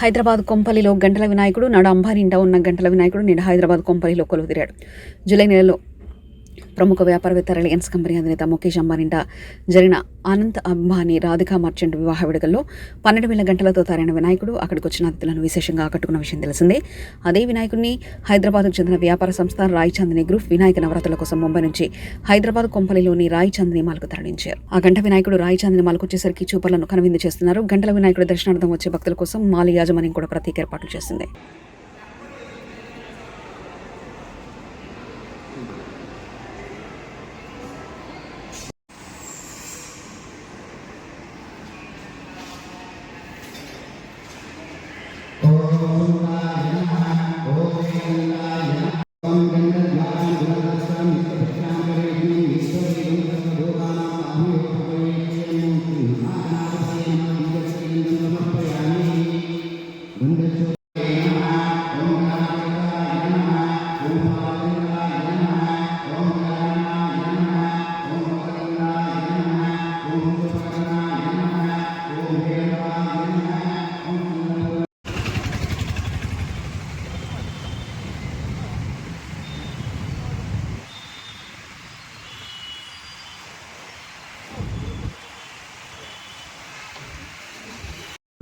హైదరాబాద్ కొంపల్లిలో గంటల వినాయకుడు నాడు అంబారింట ఉన్న గంటల వినాయకుడు నేడు హైదరాబాద్ కొంపల్లిలో కొలువుదీరాడు. జూలై నెలలో ప్రముఖ వ్యాపారవేత్త రిలయన్స్ కంపెనీ అధినేత ముఖేష్ అంబానింట జరిగిన అనంత్ అంబానీ రాధికా మర్చెంట్ వివాహ వేడుకల్లో పన్నెండు వేల గంటలతో తయారైన వినాయకుడు అక్కడికి వచ్చిన అతిథులను విశేషంగా ఆకట్టుకున్న విషయం తెలిసిందే. అదే వినాయకుడిని హైదరాబాద్కు చెందిన వ్యాపార సంస్థ రాయ్ చందని గ్రూప్ వినాయక నవరాత్రుల కోసం ముంబై నుంచి హైదరాబాద్ కొంపలిలోని రాయ్ చందని మాల్కు తరలించారు. ఆ గంట వినాయకుడు రాయ్ చందని వచ్చేసరికి చూపర్లను కనువిందు చేస్తున్నారు. గంటల వినాయకుడి దర్శనార్థం వచ్చే భక్తుల కోసం మాల యాజమాన్యం కూడా ప్రత్యేక ఏర్పాట్లు చేసింది. falando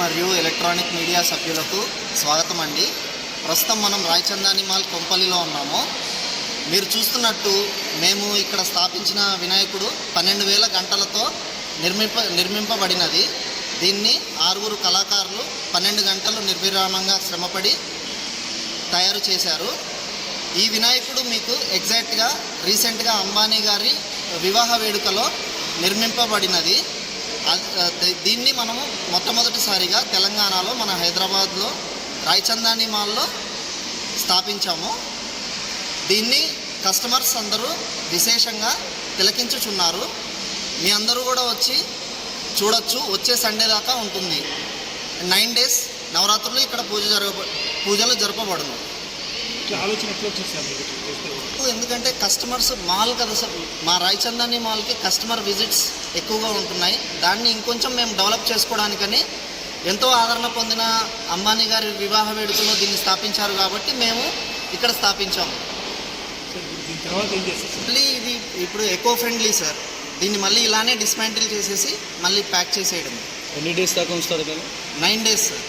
మరియు ఎలక్ట్రానిక్ మీడియా సభ్యులకు స్వాగతం అండి ప్రస్తుతం మనం రాయచందాని మాల్ కొంపల్లిలో ఉన్నాము. మీరు చూస్తున్నట్టు మేము ఇక్కడ స్థాపించిన వినాయకుడు పన్నెండు వేల గంటలతో నిర్మింప నిర్మింపబడినది. దీన్ని ఆరుగురు కళాకారులు పన్నెండు గంటలు నిర్విరామంగా శ్రమపడి తయారు చేశారు. ఈ వినాయకుడు మీకు ఎగ్జాక్ట్గా రీసెంట్గా అంబానీ గారి వివాహ వేడుకలో నిర్మింపబడినది. దీన్ని మనము మొట్టమొదటిసారిగా తెలంగాణలో మన హైదరాబాద్లో రాయచందాని మాల్లో స్థాపించాము. దీన్ని కస్టమర్స్ అందరూ విశేషంగా తిలకించుచున్నారు. మీ అందరూ కూడా వచ్చి చూడొచ్చు. వచ్చే సండే దాకా ఉంటుంది. నైన్ డేస్ నవరాత్రులు ఇక్కడ పూజ జరగ పూజలు జరపబడును. ఇట్లా ఆలోచన ఎట్లా? ఎందుకంటే కస్టమర్స్ మాల్ కదా సార్. మా రాయచందాని మాల్కి కస్టమర్ విజిట్స్ ఎక్కువగా ఉంటున్నాయి. దాన్ని ఇంకొంచెం మేము డెవలప్ చేసుకోవడానికని ఎంతో ఆదరణ పొందిన అంబానీ గారి వివాహ వేడుకలో దీన్ని స్థాపించారు కాబట్టి మేము ఇక్కడ స్థాపించాము మళ్ళీ ఇది ఇప్పుడు ఎకో ఫ్రెండ్లీ సార్. దీన్ని మళ్ళీ ఇలానే డిస్మాంటిల్ చేసేసి మళ్ళీ ప్యాక్ చేసేయడం ఎన్ని డేస్ దాకా ఉంచుతారు నైన్ డేస్ సార్